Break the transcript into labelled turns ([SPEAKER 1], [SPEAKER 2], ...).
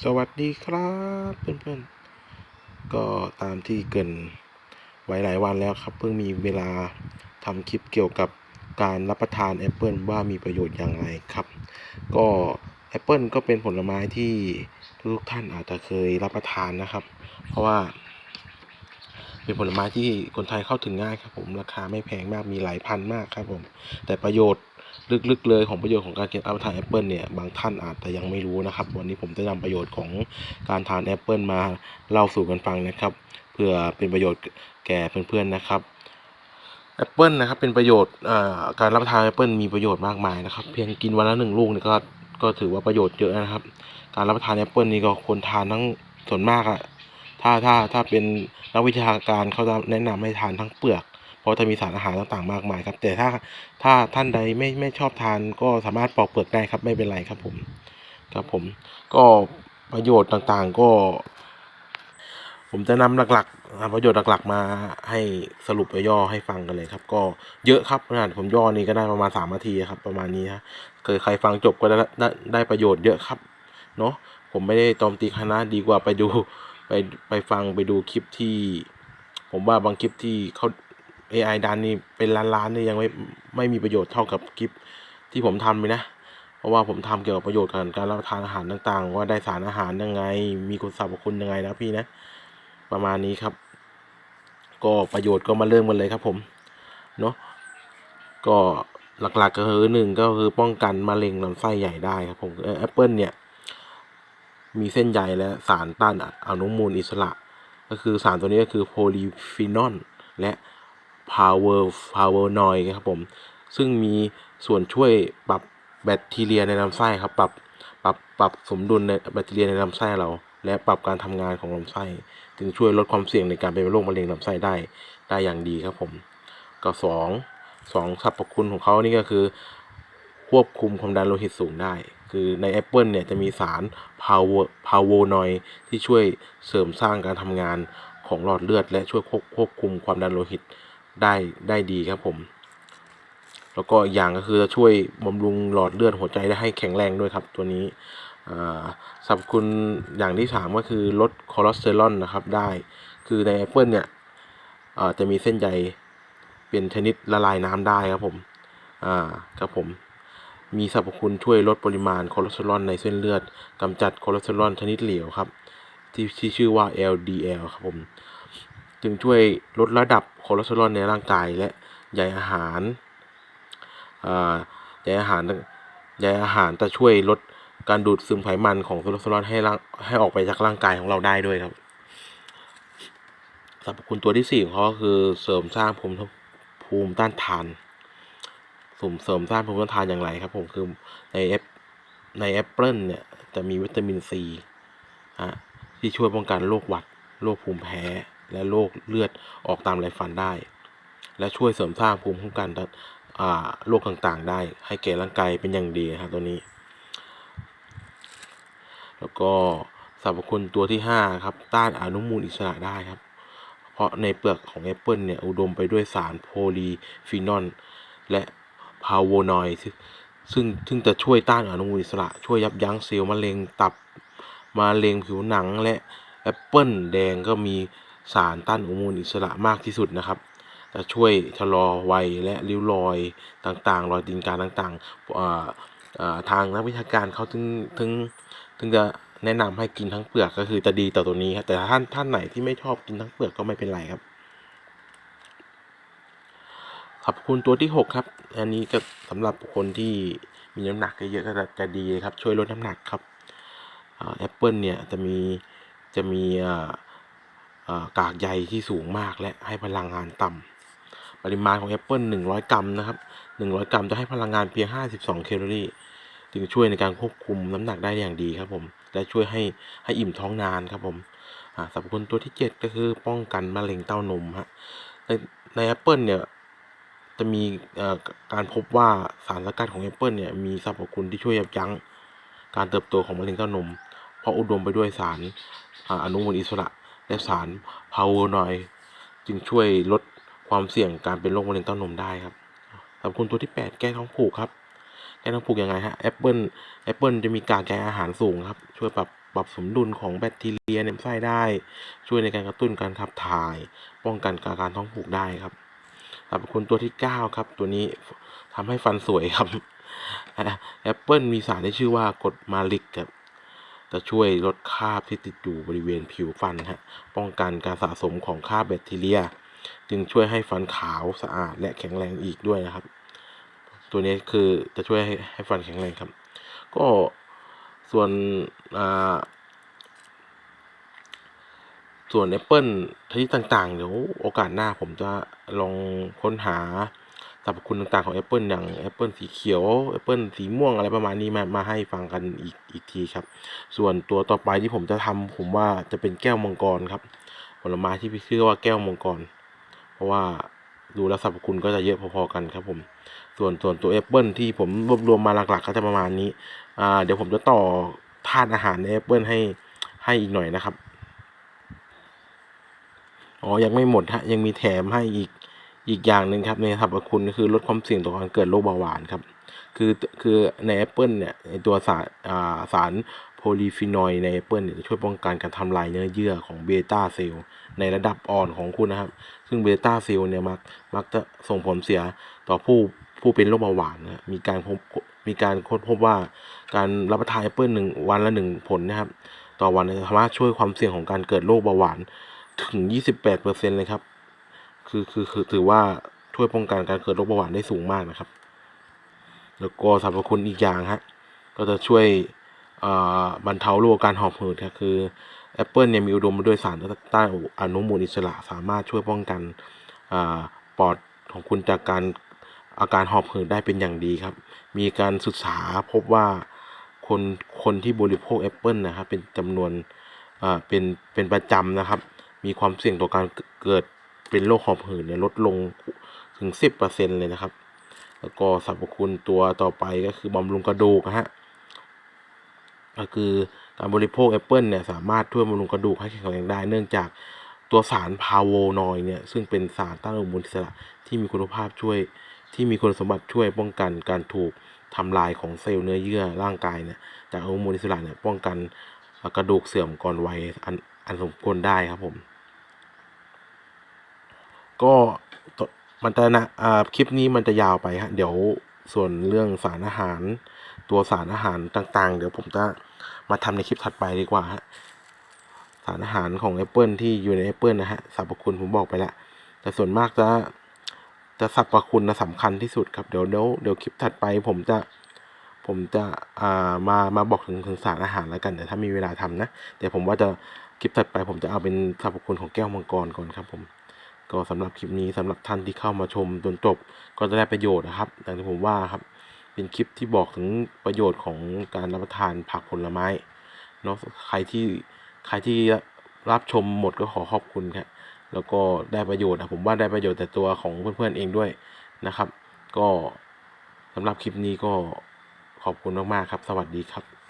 [SPEAKER 1] สวัสดีครับเพื่อนๆ ก็ตามที่เกินไว้หลายวันแล้วครับ เพิ่งมีเวลาทำคลิปเกี่ยวกับการรับประทานแอปเปิลว่ามีประโยชน์อย่างไรครับ ก็แอปเปิลก็เป็นผลไม้ที่ทุกท่านอาจจะเคยรับประทานนะครับ เพราะว่า เป็นผลไม้ที่คนไทยเข้าถึงง่ายครับผมราคาไม่แพงมากมีหลายพันมากครับผมแต่ประโยชน์ ลึกๆเลยของประโยชน์ของการกินรับประทานแอปเปิลเนี่ยบางท่านอาจจะยังไม่รู้นะครับ วันนี้ผมจะนำประโยชน์ของการทานแอปเปิลมาเล่าสู่กันฟังนะครับเพื่อเป็นประโยชน์แก่เพื่อนๆนะครับแอปเปิลนะครับเป็นประโยชน์อ่าการรับประทานแอปเปิลมีประโยชน์มากมายนะครับ เพียงกินวันละหนึ่งลูกนี่ก็ก็ถือว่าประโยชน์เยอะนะครับ การรับประทานแอปเปิลนี่ก็ควรทานทั้งส่วนมากอะถ้าถ้าถ้าเป็นนักวิชาการเขาจะแนะนำให้ทานทั้งเปลือก เพราะจะมีสารอาหารต่างๆมากมายครับ แต่ถ้าถ้าท่านใดไม่ไม่ชอบทานก็สามารถปอกเปลือกได้ครับไม่เป็นไรครับผมครับผมก็ประโยชน์ต่างๆก็ ผมจะนำหลักๆ ประโยชน์หลักๆ มาให้สรุปย่อให้ฟังกันเลยครับ ก็เยอะครับขนาดผมย่อนี่ก็ได้ประมาณสามนาทีครับ ประมาณนี้ฮะเคยใครฟังจบก็ได้ได้ได้ประโยชน์เยอะครับเนาะผมไม่ได้โจมตีคณะดีกว่าไปดูไปไปฟังไปดูคลิปที่ ผมว่าบางคลิปที่เขา AI ดันนี่เป็นล้านๆนี่ยังไม่ไม่มีประโยชน์เท่ากับคลิปที่ผมทำเลยนะ เพราะว่าผมทำเกี่ยวกับประโยชน์การการรับประทานอาหารต่างๆ ว่าได้สารอาหารยังไง มีคุณสรรพคุณยังไงนะพี่นะ ประมาณนี้ครับ ก็ประโยชน์ก็มาเริ่มกันเลยครับ ผมเนาะก็หลักๆก็คือหนึ่งก็คือป้องกันมะเร็งลำไส้ใหญ่ได้ครับผมแอปเปิลเนี่ยมีเส้นใยและสารต้านอนุมูลอิสระ ก็คือสารตัวนี้ก็คือโพลีฟีนอลและ พาวเวอร์พาวเวอร์นอยครับผม ซึ่งมีส่วนช่วยปรับแบคทีเรียในลำไส้ครับปรับปรับปรับสมดุลในแบคทีเรียในลำไส้เรา และปรับการทำงานของลำไส้ จึงช่วยลดความเสี่ยงในการเป็นโรคมะเร็งลำไส้ได้ได้อย่างดีครับผมก็สองสองสรรพคุณของเขานี่ก็คือ ควบคุมความดันโลหิตสูงได้ คือในแอปเปิลเนี่ยจะมีสารพาวเวอร์พาวโวนอยที่ช่วยเสริมสร้างการทำงานของหลอดเลือด และช่วยควบคุมความดันโลหิต ได้ได้ดีครับผม แล้วก็อย่างก็คือจะช่วยบำรุงหลอดเลือดหัวใจได้ให้แข็งแรงด้วยครับ ตัวนี้สรรพคุณอย่างที่สามก็คือลดคอเลสเตอรอลนะครับได้ คือในแอปเปิลเนี่ยจะมีเส้นใยเป็นชนิดละลายน้ำได้ครับผมอ่าครับผม มีสรรพคุณช่วยลดปริมาณคอเลสเตอรอลในเส้นเลือดกำจัดคอเลสเตอรอลชนิดเหลวครับ ที่ที่ชื่อว่า LDL ครับผม จึงช่วยลดระดับคอเลสเตอรอลในร่างกายและใยอาหารใยอาหารใยอาหารจะช่วยลดการดูดซึมไขมันของคอเลสเตอรอลให้ร่างให้ออกไปจากร่างกายของเราได้ด้วยครับสรรพคุณตัวที่สี่ของเขาก็คือเสริมสร้างภูมิภูมิต้านทานสุ่มเสริมสร้างภูมิต้านทานอย่างไรครับ ผมคือในแอปในแอปเปิลเนี่ยจะมีวิตามินซีฮะที่ช่วยป้องกันโรคหวัดโรคภูมิแพ้ และโรคเลือดออกตามไรฟันได้ และช่วยเสริมสร้างภูมิคุ้มกันอ่าโรคต่างๆ ได้ให้แก่ร่างกายเป็นอย่างดีครับตัวนี้ แล้วก็สรรพคุณตัวที่ห้าครับ ต้านอนุมูลอิสระได้ครับ เพราะในเปลือกของแอปเปิลเนี่ย อุดมไปด้วยสารโพลีฟีนอลและพาวโวนอยด์ซึ่งซึ่งจะช่วยต้านอนุมูลอิสระ ช่วยยับยั้งเซลล์มะเร็งตับมะเร็งผิวหนังและแอปเปิลแดงก็มี สารต้านอนุมูลอิสระมากที่สุดนะครับ จะช่วยชะลอวัยและริ้วรอยต่างๆ รอยตีนกาต่างๆทางนักวิชาการเขาถึงถึงถึงจะแนะนำให้กินทั้งเปลือกก็คือจะดีต่อตัวนี้ครับแต่ถ้าท่านท่านไหนที่ไม่ชอบกินทั้งเปลือกก็ไม่เป็นไรครับขอบคุณตัวที่หกครับ อันนี้ก็สำหรับคนที่มีน้ำหนักเยอะๆก็จะดีครับ ช่วยลดน้ำหนักครับแอปเปิลเนี่ยจะมีจะมีอ่า กากใยที่สูงมากและให้พลังงานต่ำปริมาณของแอปเปิลหนึ่งร้อยกรัมนะครับหนึ่งร้อยกรัมจะให้พลังงานเพียงห้าสิบสองแคลอรี่ จึงช่วยในการควบคุมน้ำหนักได้อย่างดีครับผม และช่วยให้ให้อิ่มท้องนานครับผมอ่าสรรพคุณตัวที่เจ็ดก็คือป้องกันมะเร็งเต้านมฮะในในแอปเปิลเนี่ยจะมีการพบว่าสารสกัดของแอปเปิลเนี่ยมีสรรพคุณที่ช่วยยับยั้งการเติบโตของมะเร็งเต้านม เพราะอุดมไปด้วยสารออนุมูลอิสระ และสารพาวนอยด์จึงช่วยลดความเสี่ยงการเป็นโรคมะเร็งเต้านมได้ครับสรรพคุณตัวที่ 8 แก้ท้องผูกครับ แก้ท้องผูกยังไงฮะแอปเปิลแอปเปิลจะมีกากใยอาหารสูงครับ ช่วยปรับปรับสมดุลของแบคทีเรียในลำไส้ได้ ช่วยในการกระตุ้นการขับถ่าย ป้องกันอาการท้องผูกได้ครับสรรพคุณตัวที่ 9 ครับ ตัวนี้ทำให้ฟันสวยครับแอปเปิลมีสารที่ชื่อว่ากรดมาลิกครับ จะช่วยลดคราบที่ติดอยู่บริเวณผิวฟันฮะป้องกันการสะสมของคราบแบคทีเรีย จึงช่วยให้ฟันขาวสะอาดและแข็งแรงอีกด้วยนะครับ ตัวนี้คือจะช่วยให้ใหฟันแข็งแรงครับ ก็ส่วนอ่าส่วนแอปเปิลชนิดต่างๆ เดี๋ยวโอกาสหน้าผมจะลองค้นหา สรรพคุณต่างๆของแอปเปิลอย่างแอปเปิลสีเขียวแอปเปิลสีม่วงอะไรประมาณนี้มามาให้ฟังกันอีกอีกทีครับ ส่วนตัวต่อไปที่ผมจะทำผมว่าจะเป็นแก้วมังกรครับผลไม้ที่พี่ชื่อว่าแก้วมังกร เพราะว่าดูแล้วสรรพคุณก็จะเยอะพอๆกันครับผม ส่วนส่วนตัวแอปเปิลที่ผมรวบรวมมาหลักๆ ก็จะประมาณนี้อ่าเดี๋ยวผมจะต่อธาตุอาหารในแอปเปิลให้ให้อีกหน่อยนะครับอ๋อยังไม่หมดฮะยังมีแถมให้อีก อีกอย่างหนึ่งครับในสรรพคุณคือลดความเสี่ยงต่อการเกิดโรคเบาหวานครับ คือคือในแอปเปิลเนี่ยในตัวสารอ่สารโพลีฟีนอยด์ในแอปเปิลเนี่ยจะช่วยป้องกันการทำลายเนื้อเยื่อของเบต้าเซลล์ในระดับอ่อนของคุณนะครับ ซึ่งเบต้าเซลล์เนี่ยมักมักจะส่งผลเสียต่อผู้ผู้เป็นโรคเบาหวานนะมีการพบมีการค้นพบว่าการรับประทานแอปเปิลหนึ่งวันละหนึ่งผลนะครับ ต่อวันสามารถช่วยความเสี่ยงของการเกิดโรคเบาหวานถึง 28%เลยครับ คือคือคือถือว่าช่วยป้องกันการเกิดโรคเบาหวานได้สูงมากนะครับ แล้วก็สรรพคุณอีกอย่างฮะก็จะช่วยบรรเทาโรคการหอบหืดครับคือแอปเปิลเนี่ยมีอุดมไปด้วยสารต้านอนุมูลอิสระสามารถช่วยป้องกันปอดของคุณจากการอาการหอบหืดได้เป็นอย่างดีครับ มีการศึกษาพบว่าคนคนที่บริโภคแอปเปิลนะครับเป็นจำนวนเป็นเป็นประจำนะครับ มีความเสี่ยงต่อการเกิด เป็นโรคหอบหืดเนี่ยลดลงถึง 10%เลยนะครับ แล้วก็สรรพคุณตัวต่อไปก็คือบำรุงกระดูกนะฮะก็คือการบริโภคแอปเปิลเนี่ยสามารถช่วยบำรุงกระดูกให้แข็งแรงได้ เนื่องจากตัวสารพาโวนอย์เนี่ยซึ่งเป็นสารต้านอนุมูลอิสระที่มีคุณภาพช่วยที่มีคุณสมบัติช่วยป้องกันการถูกทำลายของเซลล์เนื้อเยื่อร่างกายเนี่ยจากอนุมูลอิสระเนี่ยป้องกันกระดูกเสื่อมก่อนวัยอันอันสมควรได้ครับผม ก็มันจะนะอ่าคลิปนี้มันจะยาวไปฮะเดี๋ยวส่วนเรื่องสารอาหาร ตัวสารอาหารต่างๆ เดี๋ยวผมจะมาทำในคลิปถัดไปดีกว่าฮะสารอาหารของแอปเปิลที่อยู่ในแอปเปิลนะฮะสรรพคุณผมบอกไปแล้วแต่ส่วนมากจะจะสรรพคุณนะสำคัญที่สุดครับเดี๋ยวเดี๋ยวเดี๋ยวคลิปถัดไปผมจะผมจะอ่ามามาบอกถึงถึงสารอาหารแล้วกันแต่ถ้ามีเวลาทำนะแต่ผมว่าจะคลิปถัดไปผมจะเอาเป็นสรรพคุณของแก้วมังกรก่อนครับผม ก็สำหรับคลิปนี้สำหรับท่านที่เข้ามาชมจนจบก็จะได้ประโยชน์นะครับอย่างที่ผมว่าครับเป็นคลิปที่บอกถึงประโยชน์ของการรับประทานผักผลไม้เนาะใครที่ใครที่รับชมหมดก็ขอขอบคุณครับแล้วก็ได้ประโยชน์นะผมว่าได้ประโยชน์แต่ตัวของเพื่อนๆเองด้วยนะครับ ก็สำหรับคลิปนี้ก็ขอบคุณมากๆครับ สวัสดีครับ